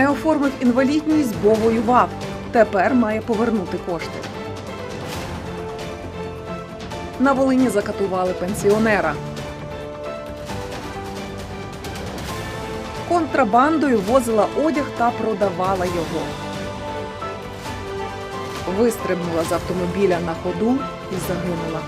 Не оформив інвалідність, бо воював. Тепер має повернути кошти. На Волині закатували пенсіонера. Контрабандою возила одяг та продавала його. Вистрибнула з автомобіля на ходу і загинула.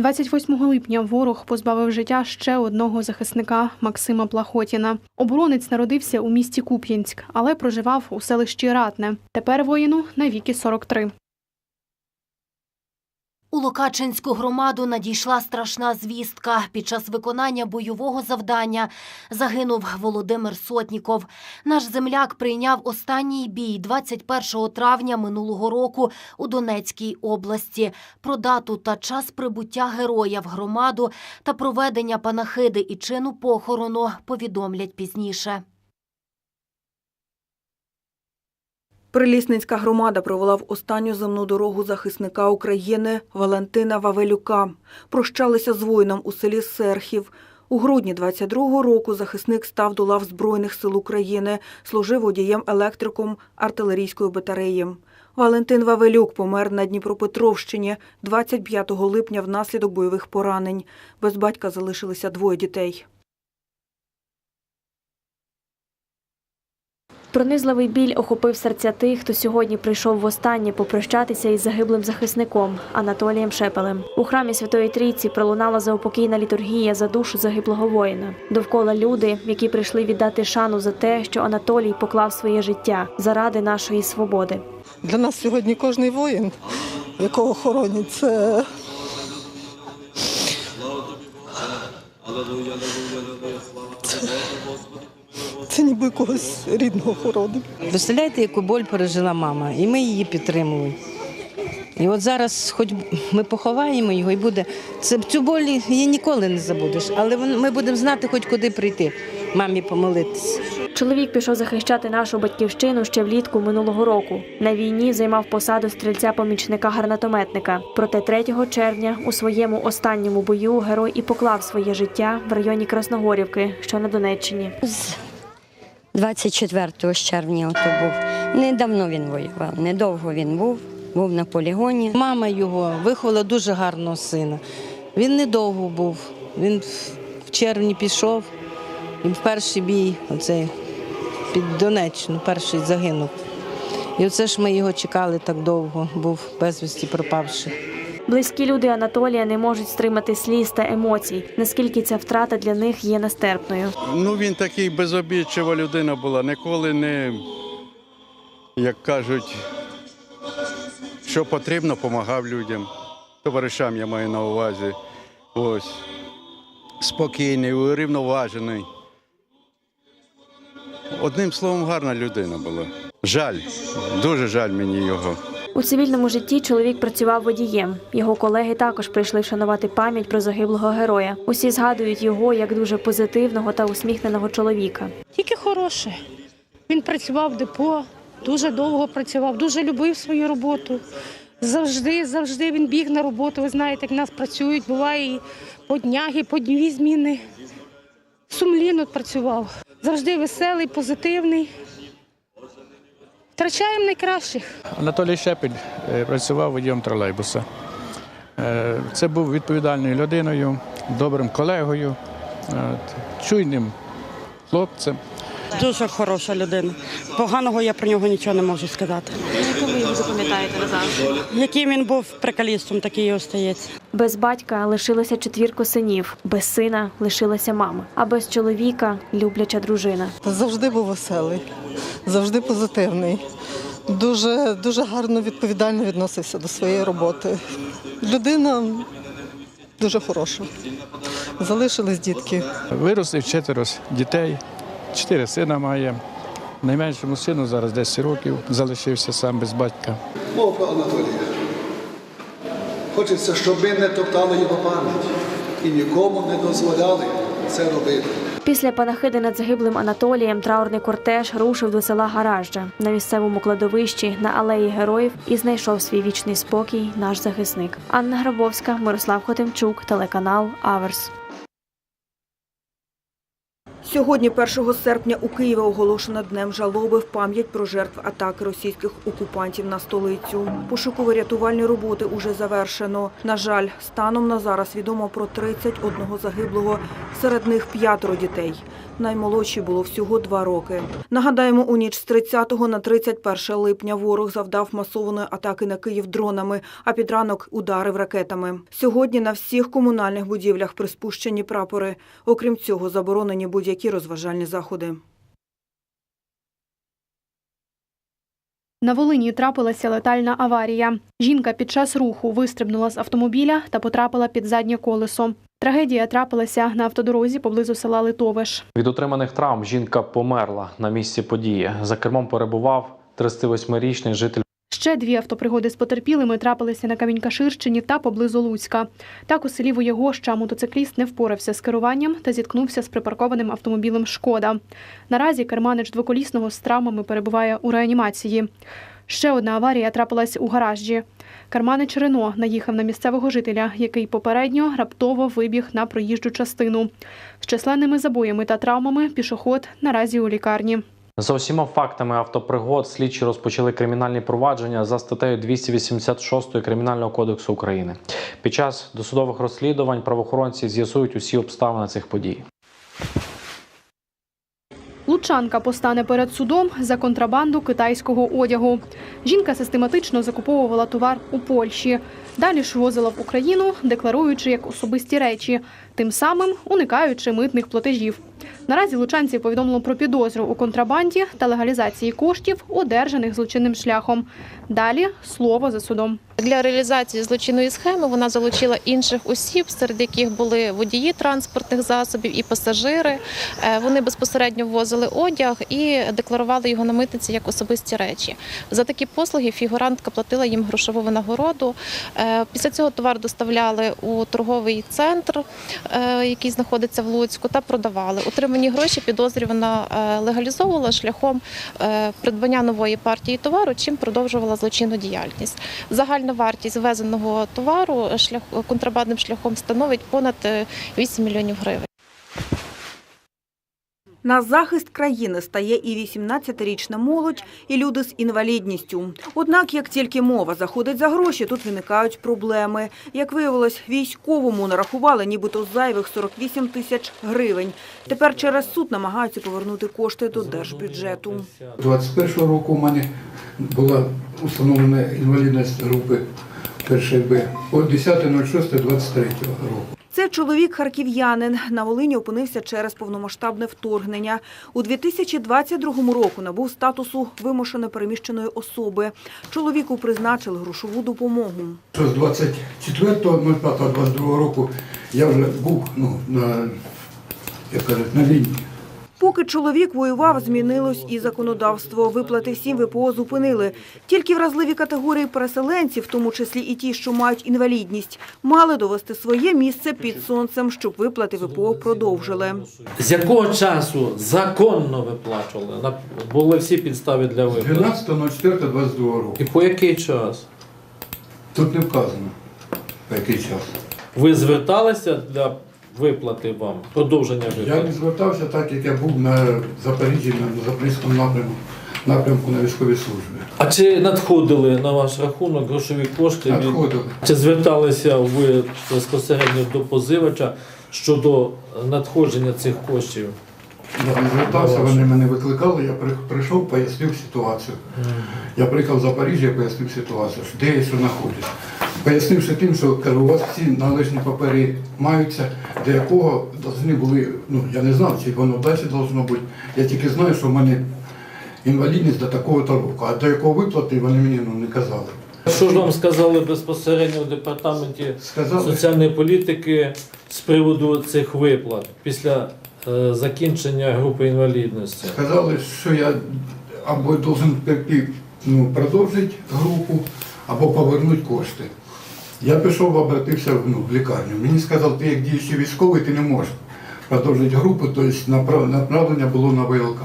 28 липня ворог позбавив життя ще одного захисника Максима Плахотіна. Оборонець народився у місті Куп'янськ, але проживав у селищі Ратне. Тепер воїну на віки 43. У Локачинську громаду надійшла страшна звістка. Під час виконання бойового завдання загинув Володимир Сотніков. Наш земляк прийняв останній бій 21 травня минулого року у Донецькій області. Про дату та час прибуття героя в громаду та проведення панахиди і чину похорону повідомлять пізніше. Прилісницька громада провела в останню земну дорогу захисника України Валентина Вавелюка. Прощалися з воїном у селі Серхів. У грудні 22-го року захисник став до лав Збройних сил України, служив водієм-електриком артилерійської батареї. Валентин Вавелюк помер на Дніпропетровщині 25 липня внаслідок бойових поранень. Без батька залишилися двоє дітей. Пронизливий біль охопив серця тих, хто сьогодні прийшов востаннє попрощатися із загиблим захисником Анатолієм Шепелем. У храмі Святої Трійці пролунала заупокійна літургія за душу загиблого воїна. Довкола люди, які прийшли віддати шану за те, що Анатолій поклав своє життя заради нашої свободи. Для нас сьогодні кожний воїн, якого хоронять, це це ніби когось рідного хоронить. Представляєте, яку боль пережила мама, і ми її підтримуємо. І от зараз, хоч ми поховаємо його, і буде це цю боль її ніколи не забудеш, але ми будемо знати, хоч куди прийти, мамі помолитися. Чоловік пішов захищати нашу батьківщину ще влітку минулого року. На війні займав посаду стрільця-помічника гарнатометника. Проте 3 червня у своєму останньому бою герой і поклав своє життя в районі Красногорівки, що на Донеччині. 24 червня ото був. Недавно він воював, недовго він був, був на полігоні. Мама його виховала дуже гарного сина. Він недовго був. Він в- червні пішов і в перший бій, оцей під Донеччину, перший загинув. І оце ж ми його чекали так довго, був безвісті пропавший. Близькі люди Анатолія не можуть стримати сліз та емоцій, наскільки ця втрата для них є нестерпною. Ну, він такий безобідчива людина була, ніколи не, як кажуть, що потрібно, допомагав людям. Товаришам я маю на увазі. Ось. Спокійний, урівноважений. Одним словом, гарна людина була. Жаль, дуже жаль мені його. У цивільному житті чоловік працював водієм. Його колеги також прийшли вшанувати пам'ять про загиблого героя. Усі згадують його як дуже позитивного та усміхненого чоловіка. Тільки хороше. Він працював в депо, дуже довго працював, дуже любив свою роботу. Завжди, завжди він біг на роботу. Ви знаєте, як нас працюють, буває і по днях, по дві зміни. Сумлінно працював. Завжди веселий, позитивний. Втрачаємо найкращих. Анатолій Шепель е, працював водієм тролейбуса. Е, Це був відповідальною людиною, добрим колегою, чуйним хлопцем. Дуже хороша людина. Поганого я про нього нічого не можу сказати. Яку ви його запам'ятаєте назавжди? Яким він був прикалістом, такий і остається. Без батька лишилося четвірко синів, без сина лишилася мама, а без чоловіка любляча дружина. Завжди був веселий, завжди позитивний. Дуже, дуже гарно відповідально відносився до своєї роботи. Людина дуже хороша. Залишились дітки. Виросли четверо дітей, чотири сина має. Найменшому сину зараз 10 років, залишився сам без батька. Мовка Анатолія. Хочеться, щоб ми не топтали його пам'ять і нікому не дозволяли це робити. Після панахиди над загиблим Анатолієм траурний кортеж рушив до села Гаражджа на місцевому кладовищі на алеї героїв і знайшов свій вічний спокій наш захисник. Анна Грабовська, Мирослав Хотимчук, телеканал Аверс. Сьогодні, 1 серпня, у Києві оголошено днем жалоби в пам'ять про жертв атаки російських окупантів на столицю. Пошуково-рятувальні роботи уже завершено. На жаль, станом на зараз відомо про 31 загиблого, серед них п'ятеро дітей. Наймолодші було всього два роки. Нагадаємо, у ніч з 30 на 31 липня ворог завдав масованої атаки на Київ дронами, а під ранок ударив ракетами. Сьогодні на всіх комунальних будівлях приспущені прапори. Окрім цього, заборонені будь-які розважальні заходи. На Волині трапилася летальна аварія. Жінка під час руху вистрибнула з автомобіля та потрапила під заднє колесо. Трагедія трапилася на автодорозі поблизу села Литовиш. Від отриманих травм жінка померла на місці події. За кермом перебував 38-річний житель. Ще дві автопригоди з потерпілими трапилися на Камінькаширщині та поблизу Луцька. Так у селі Воєгоща мотоцикліст не впорався з керуванням та зіткнувся з припаркованим автомобілем Шкода. Наразі керманич двоколісного з травмами перебуває у реанімації. Ще одна аварія трапилась у гаражі. Керманич Рено наїхав на місцевого жителя, який попередньо раптово вибіг на проїжджу частину. З численними забоями та травмами пішоход наразі у лікарні. За усіма фактами автопригод слідчі розпочали кримінальні провадження за статтею 286 Кримінального кодексу України. Під час досудових розслідувань правоохоронці з'ясують усі обставини цих подій. Лучанка постане перед судом за контрабанду китайського одягу. Жінка систематично закуповувала товар у Польщі. Далі ж возила в Україну, декларуючи як особисті речі, тим самим уникаючи митних платежів. Наразі лучанці повідомили про підозру у контрабанді та легалізації коштів, одержаних злочинним шляхом. Далі слово за судом. Для реалізації злочинної схеми вона залучила інших осіб, серед яких були водії транспортних засобів і пасажири. Е, Вони безпосередньо ввозили одяг і декларували його на митниці як особисті речі. За такі послуги фігурантка платила їм грошову винагороду. Е, Після цього товар доставляли у торговий центр, е, який знаходиться в Луцьку, та продавали. Отримані гроші підозрювана е, легалізовувала шляхом е, придбання нової партії товару, чим продовжувала злочинну діяльність. Загальна вартість ввезеного товару контрабандним шляхом становить понад е, 8 мільйонів гривень. На захист країни стає і 18-річна молодь, і люди з інвалідністю. Однак, як тільки мова заходить за гроші, тут виникають проблеми. Як виявилось, військовому нарахували нібито зайвих 48 тисяч гривень. Тепер через суд намагаються повернути кошти до держбюджету. 21 року у мене була установлена інвалідність групи першої Б по 10.06.23 року. Це чоловік харків'янин. На Волині опинився через повномасштабне вторгнення. У 2022 року набув статусу вимушено переміщеної особи. Чоловіку призначили грошову допомогу. З 24.05.22 року я вже був ну, на лінії. Поки чоловік воював, змінилось і законодавство. Виплати всім ВПО зупинили. Тільки вразливі категорії переселенців, в тому числі і ті, що мають інвалідність, мали довести своє місце під сонцем, щоб виплати ВПО продовжили. З якого часу законно виплачували? На- Були всі підстави для виплати. 12.04.22 року. І по який час? Тут не вказано, по який час. Ви зверталися для виплати вам, продовження Я не звертався так, як я був на Запоріжжі, на Запорізькому напрямку, напрямку на військовій службі. А чи надходили на ваш рахунок грошові кошти? Надходили. Чи зверталися ви безпосередньо до позивача щодо надходження цих коштів? Я не звертався, вони мене викликали, я прийшов, пояснив ситуацію. Я приїхав в Запоріжжя, я пояснив ситуацію, де я що знаходжусь. Пояснивши тим, що кажу, у вас всі належні папери маються, до якого повинні були, ну я не знав, чи воно далі должно бути. Я тільки знаю, що в мене інвалідність до такого-то року, а до якого виплати вони мені ну, не казали. Що ж вам сказали безпосередньо в департаменті Сказали. соціальної політики з приводу цих виплат після закінчення групи інвалідності? Сказали, що я або должен ну, продовжити групу, або повернути кошти. Я пішов, обратився ну, в лікарню. Мені сказали, ти як діючий військовий, ти не можеш продовжити групу, тобто направ- направлення було на ВЛК.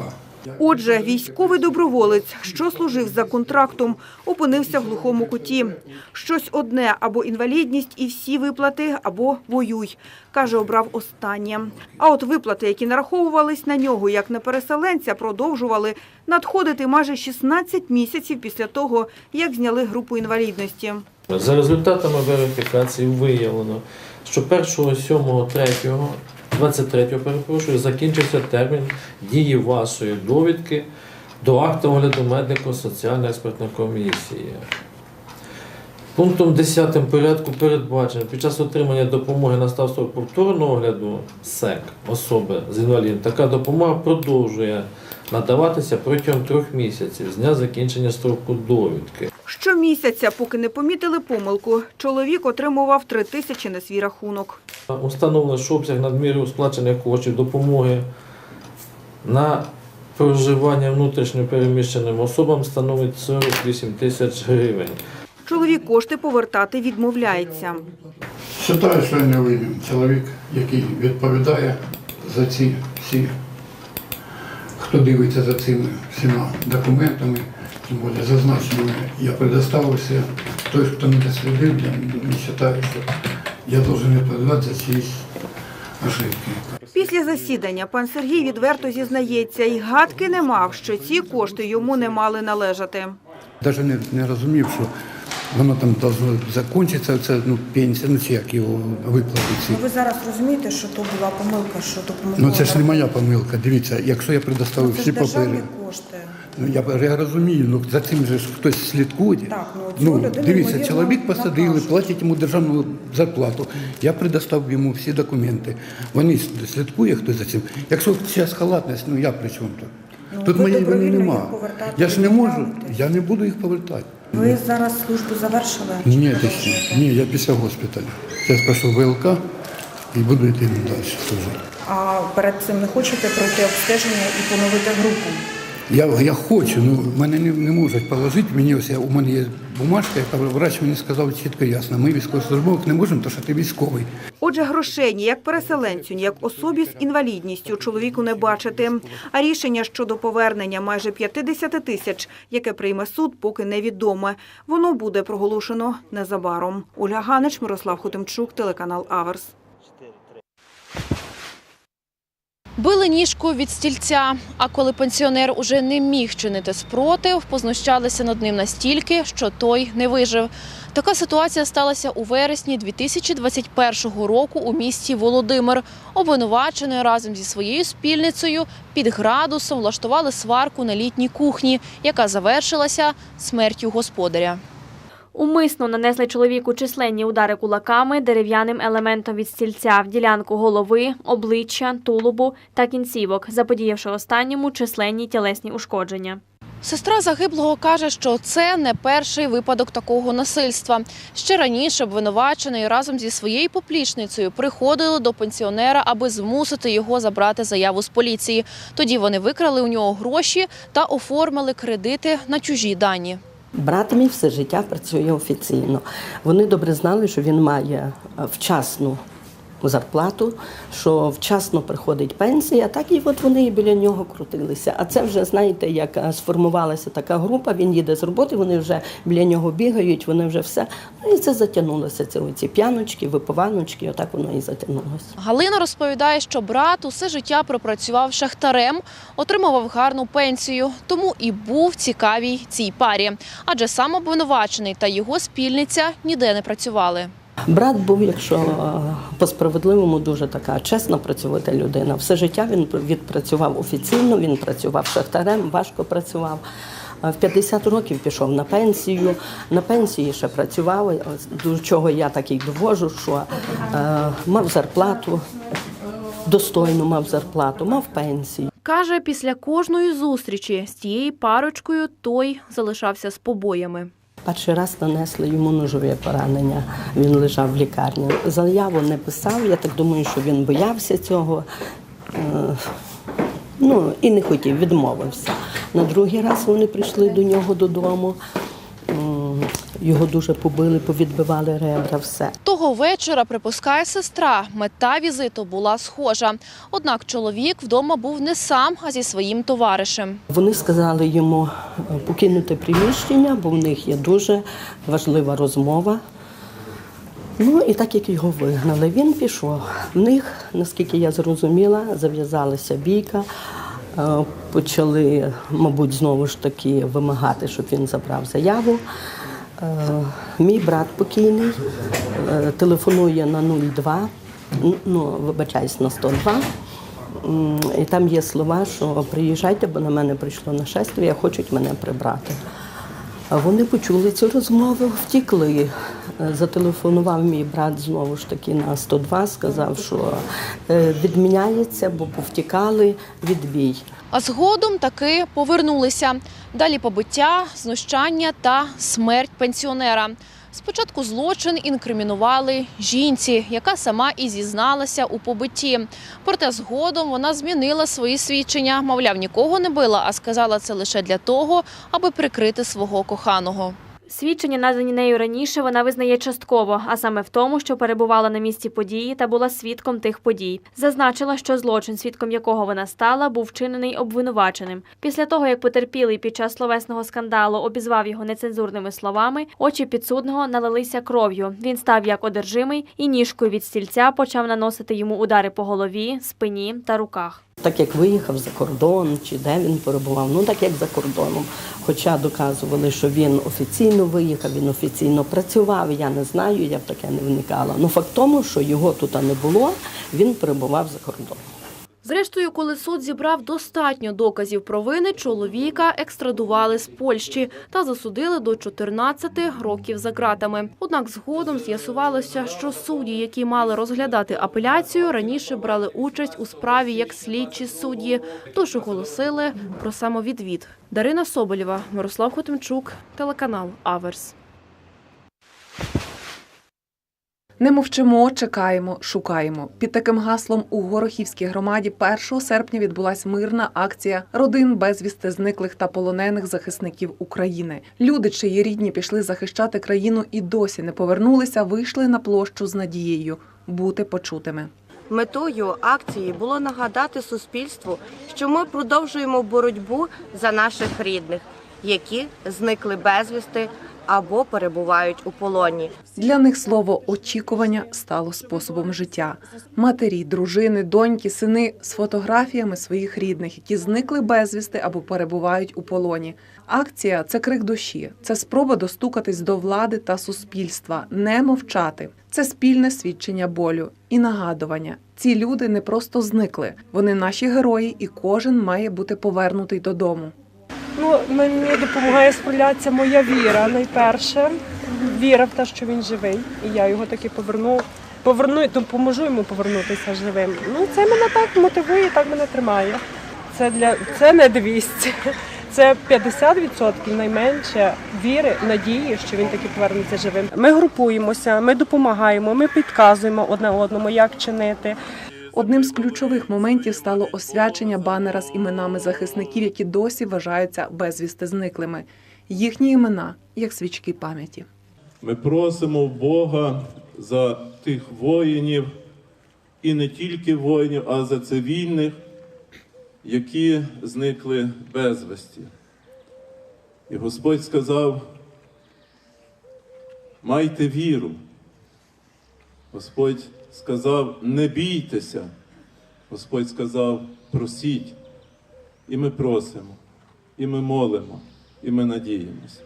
Отже, військовий доброволець, що служив за контрактом, опинився в глухому куті. Щось одне або інвалідність і всі виплати, або воюй. Каже, обрав останнє. А от виплати, які нараховувались на нього як на переселенця, продовжували надходити майже 16 місяців після того, як зняли групу інвалідності. За результатами верифікації виявлено, що 1.7.3, 23 перепрошую, закінчився термін дії вашої довідки до акту огляду медико-соціально-експертної комісії. Пунктом 10 порядку передбачено під час отримання допомоги на став строк повторного огляду СЕК особи з інвалідом, така допомога продовжує надаватися протягом трьох місяців з дня закінчення строку довідки. Щомісяця, поки не помітили помилку, чоловік отримував 3 тисячі на свій рахунок. Установлено, що обсяг надміру сплачених коштів допомоги на проживання внутрішньо переміщеним особам становить 48 тисяч гривень. Чоловік кошти повертати відмовляється. Вважаю, що я не винен. Чоловік, який відповідає за ці всі, хто дивиться за цими всіма документами, тим більше зазначеними, я предоставився. Той, хто не дослідив, я не вважаю, що я должен відповідати за чиїсь ошибки. Після засідання пан Сергій відверто зізнається і гадки не мав, що ці кошти йому не мали належати. Навіть не, не розумів, що воно там должно закінчитися, це ну, пенсія, ну чи як його виплати ці. Ну, ви зараз розумієте, що то була помилка, що допомогла. Ну це ж не моя помилка. Дивіться, якщо я предоставив Це всі папери. кошти. Ну я, я розумію, ну за цим же ж хтось слідкує. Так, ну, ну дивіться, чоловік посадили, накажуть. платять йому державну зарплату. Я предоставив йому всі документи. Вони слідкує хтось за цим. Якщо зараз халатність, ну я при чому тут? Ну, Тут моєї вини добровільно нема. Я ж не можу, я не буду їх повертати. Ви зараз службу завершили? Ні, ти ще. Ні, я після госпіталю. Пішов в ВЛК і буду йти далі служити. А перед цим не хочете пройти обстеження і поновити групу? Я, я хочу, ну мене не, не можуть положити. Мені ось я, у мене є бумажка, яка врач мені сказав чітко ясно. Ми військовослужбових не можемо, тому що ти військовий. Отже, грошей ні як переселенцю, ні як особі з інвалідністю чоловіку не бачити. А рішення щодо повернення майже 50 тисяч, яке прийме суд, поки невідоме. Воно буде проголошено незабаром. Ольга Ганич, Мирослав Хотимчук, телеканал Аверс. Били ніжку від стільця, а коли пенсіонер уже не міг чинити спротив, познущалися над ним настільки, що той не вижив. Така ситуація сталася у вересні 2021 року у місті Володимир. Обвинувачений разом зі своєю спільницею під градусом влаштували сварку на літній кухні, яка завершилася смертю господаря. Умисно нанесли чоловіку численні удари кулаками дерев'яним елементом від стільця в ділянку голови, обличчя, тулубу та кінцівок, заподіявши останньому численні тілесні ушкодження. Сестра загиблого каже, що це не перший випадок такого насильства. Ще раніше обвинувачений разом зі своєю поплічницею приходили до пенсіонера, аби змусити його забрати заяву з поліції. Тоді вони викрали у нього гроші та оформили кредити на чужі дані. Брат мій все життя працює офіційно. Вони добре знали, що він має е, вчасну зарплату, що вчасно приходить пенсія, так і от вони і біля нього крутилися. А це вже, знаєте, як е, сформувалася така група, він їде з роботи, вони вже біля нього бігають, вони вже все. Ну і це затягнулося. Це оці п'яночки, випиваночки, отак воно і затягнулося. Галина розповідає, що брат усе життя пропрацював шахтарем, отримував гарну пенсію, тому і був цікавій цій парі. Адже сам обвинувачений та його спільниця ніде не працювали. Брат був, якщо е, по-справедливому, дуже така чесна працьовита людина. Все життя він відпрацював офіційно, він працював шахтарем, важко працював. Е, В 50 років пішов на пенсію. На пенсії ще працював, е, до чого я так і довожу, що е, мав зарплату, достойну мав зарплату, мав пенсію. Каже, після кожної зустрічі з тією парочкою той залишався з побоями. Перший раз нанесли йому ножове поранення. Він лежав в лікарні. Заяву не писав. Я так думаю, що він боявся цього. Е, Ну і не хотів, відмовився. На другий раз вони прийшли до нього додому. Його дуже побили, повідбивали ребра, все. Того вечора, припускає сестра, мета візиту була схожа. Однак чоловік вдома був не сам, а зі своїм товаришем. Вони сказали йому е, покинути приміщення, бо в них є дуже важлива розмова. Ну і так як його вигнали, він пішов. В них, наскільки я зрозуміла, зав'язалася бійка. Е, Почали, мабуть, знову ж таки вимагати, щоб він забрав заяву. Е, Мій брат покійний е, телефонує на 02, ну, вибачаюсь, на 102. М, І там є слова, що приїжджайте, бо на мене прийшло нашествие, хочуть мене прибрати. А вони почули цю розмову, втікли. Е, Зателефонував мій брат знову ж таки на 102, сказав, що е, відміняється, бо повтікали відбій. А згодом таки повернулися. Далі побиття, знущання та смерть пенсіонера. Спочатку злочин інкримінували жінці, яка сама і зізналася у побитті. Проте згодом вона змінила свої свідчення. Мовляв, нікого не била, а сказала це лише для того, аби прикрити свого коханого. Свідчення, надані нею раніше, вона визнає частково, а саме в тому, що перебувала на місці події та була свідком тих подій. Зазначила, що злочин, свідком якого вона стала, був вчинений обвинуваченим. Після того, як потерпілий під час словесного скандалу обізвав його нецензурними словами, очі підсудного налилися кров'ю. Він став як одержимий і ніжкою від стільця почав наносити йому удари по голові, спині та руках. Так як виїхав за кордон чи де він перебував, ну так як за кордоном. Хоча доказували, що він офіційно виїхав, він офіційно працював. Я не знаю, я в таке не вникала. Ну факт тому, що його тут не було, він перебував за кордоном. Зрештою, коли суд зібрав достатньо доказів провини, чоловіка екстрадували з Польщі та засудили до 14 років за ґратами. Однак згодом з'ясувалося, що судді, які мали розглядати апеляцію, раніше брали участь у справі як слідчі судді, тож оголосили про самовідвід. Дарина Соболєва, Мирослав Хотимчук, телеканал Аверс. Не мовчимо, чекаємо, шукаємо. Під таким гаслом у Горохівській громаді 1 серпня відбулась мирна акція родин безвісти зниклих та полонених захисників України. Люди, чиї рідні пішли захищати країну і досі не повернулися, вийшли на площу з надією бути почутими. Метою акції було нагадати суспільству, що ми продовжуємо боротьбу за наших рідних, які зникли безвісти або перебувають у полоні. Для них слово очікування стало способом життя. Матері, дружини, доньки, сини з фотографіями своїх рідних, які зникли безвісти або перебувають у полоні. Акція це крик душі, це спроба достукатись до влади та суспільства, не мовчати. Це спільне свідчення болю і нагадування. Ці люди не просто зникли, вони наші герої, і кожен має бути повернутий додому. Ну, мені допомагає справлятися моя віра найперше. Віра в те, що він живий. І я його таки поверну. Поверну, допоможу йому повернутися живим. Ну, це мене так мотивує, так мене тримає. Це для це не 200. Це 50% найменше віри, надії, що він таки повернеться живим. Ми групуємося, ми допомагаємо, ми підказуємо одне одному, як чинити. Одним з ключових моментів стало освячення банера з іменами захисників, які досі вважаються безвісти зниклими. Їхні імена як свічки пам'яті. Ми просимо Бога за тих воїнів, і не тільки воїнів, а за цивільних, які зникли безвісті. І Господь сказав: майте віру. Господь сказав, не бійтеся. Господь сказав, просіть. І ми просимо, і ми молимо, і ми надіємося.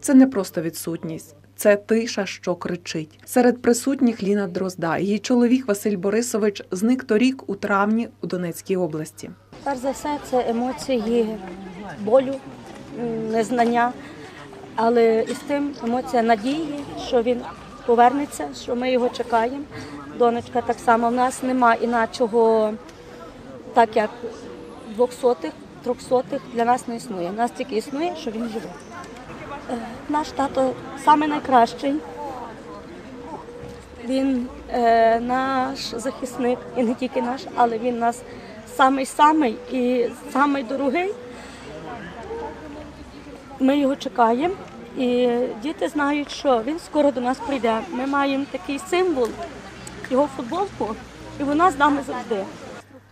Це не просто відсутність, це тиша, що кричить. Серед присутніх Ліна Дрозда. Її чоловік Василь Борисович зник торік у травні у Донецькій області. Перш за все, це емоції болю, незнання, але із тим емоція надії, що він повернеться, що ми його чекаємо. Донечка так само. В нас нема іначого, так як двохсотих, трьохсотих для нас не існує. У нас тільки існує, що він живе. Е, Наш тато самий найкращий. Він е, наш захисник, і не тільки наш, але він нас самий-самий і самий дорогий. Ми його чекаємо І діти знають, що він скоро до нас прийде. Ми маємо такий символ, його футболку, і вона з нами завжди.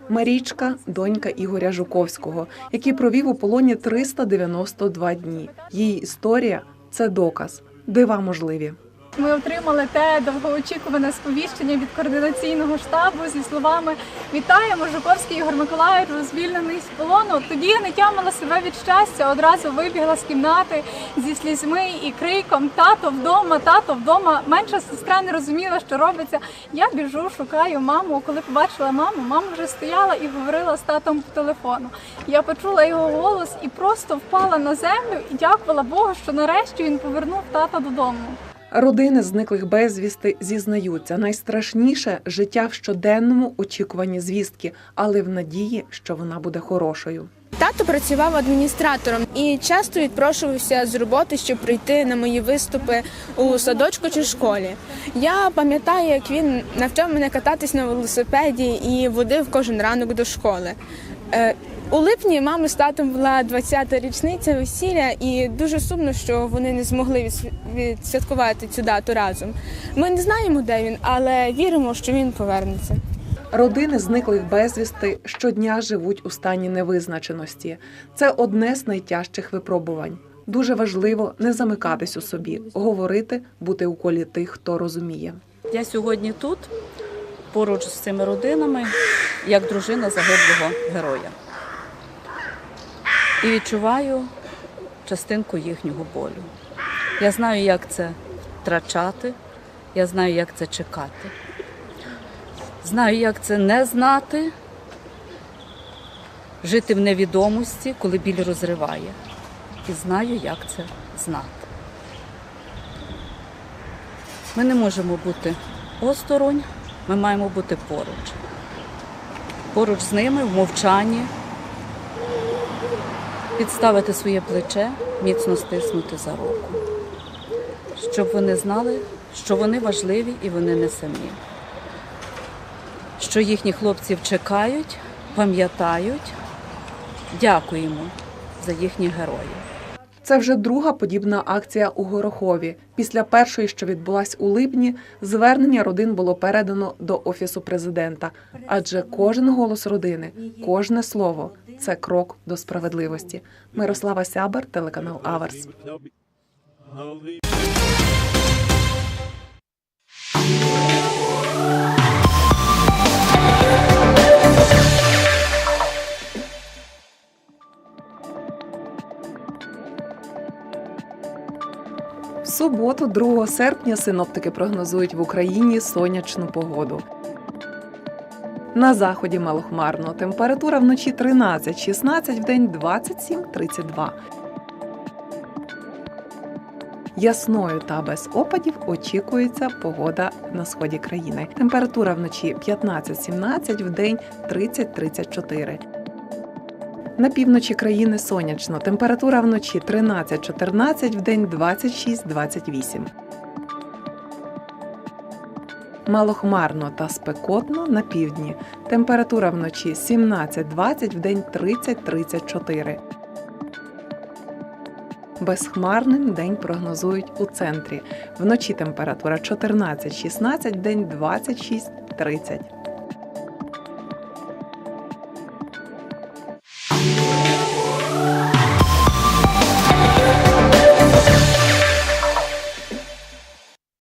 Марічка донька Ігоря Жуковського, який провів у полоні 392 дні. Її історія це доказ, дива можливі. Ми отримали те довгоочікуване сповіщення від координаційного штабу зі словами Вітаємо, Жуковський Ігор Миколаївич, звільнений з полону. Тоді я не тямила себе від щастя. Одразу вибігла з кімнати зі слізьми і криком Тато вдома, тато вдома. Менша сестра не розуміла, що робиться. Я біжу, шукаю маму. Коли побачила маму, мама вже стояла і говорила з татом по телефону. Я почула його голос і просто впала на землю і дякувала Богу, що нарешті він повернув тата додому. Родини зниклих безвісти зізнаються найстрашніше життя в щоденному очікуванні звістки, але в надії, що вона буде хорошою. Тато працював адміністратором і часто відпрошувався з роботи, щоб прийти на мої виступи у садочку чи школі. Я пам'ятаю, як він навчав мене кататись на велосипеді і водив кожен ранок до школи. У липні мами з татом була 20-та річниця весілля, і дуже сумно, що вони не змогли відсвяткувати цю дату разом. Ми не знаємо, де він, але віримо, що він повернеться. Родини зниклих безвісти щодня живуть у стані невизначеності. Це одне з найтяжчих випробувань. Дуже важливо не замикатись у собі, говорити, бути у колі тих, хто розуміє. Я сьогодні тут, поруч з цими родинами, як дружина загиблого героя. І відчуваю частинку їхнього болю. Я знаю, як це втрачати, я знаю, як це чекати. Знаю, як це не знати, жити в невідомості, коли біль розриває. І знаю, як це знати. Ми не можемо бути осторонь, ми маємо бути поруч. Поруч з ними в мовчанні, підставити своє плече, міцно стиснути за руку, щоб вони знали, що вони важливі і вони не самі. Що їхні хлопців чекають, пам'ятають, дякуємо за їхніх героїв. Це вже друга подібна акція у Горохові. Після першої, що відбулась у липні, звернення родин було передано до офісу президента. Адже кожен голос родини, кожне слово це крок до справедливості. Мирослава Сябер, телеканал Аверс. В суботу, 2 серпня, синоптики прогнозують в Україні сонячну погоду. На заході малохмарно. Температура вночі 13-16, вдень 27-32. Ясною та без опадів очікується погода на сході країни. Температура вночі 15-17, вдень 30-34. На півночі країни сонячно. Температура вночі 13-14, вдень 26-28. Малохмарно та спекотно на півдні. Температура вночі 17-20, вдень 30-34. Безхмарним день прогнозують у центрі. Вночі температура 14-16, вдень 26-30.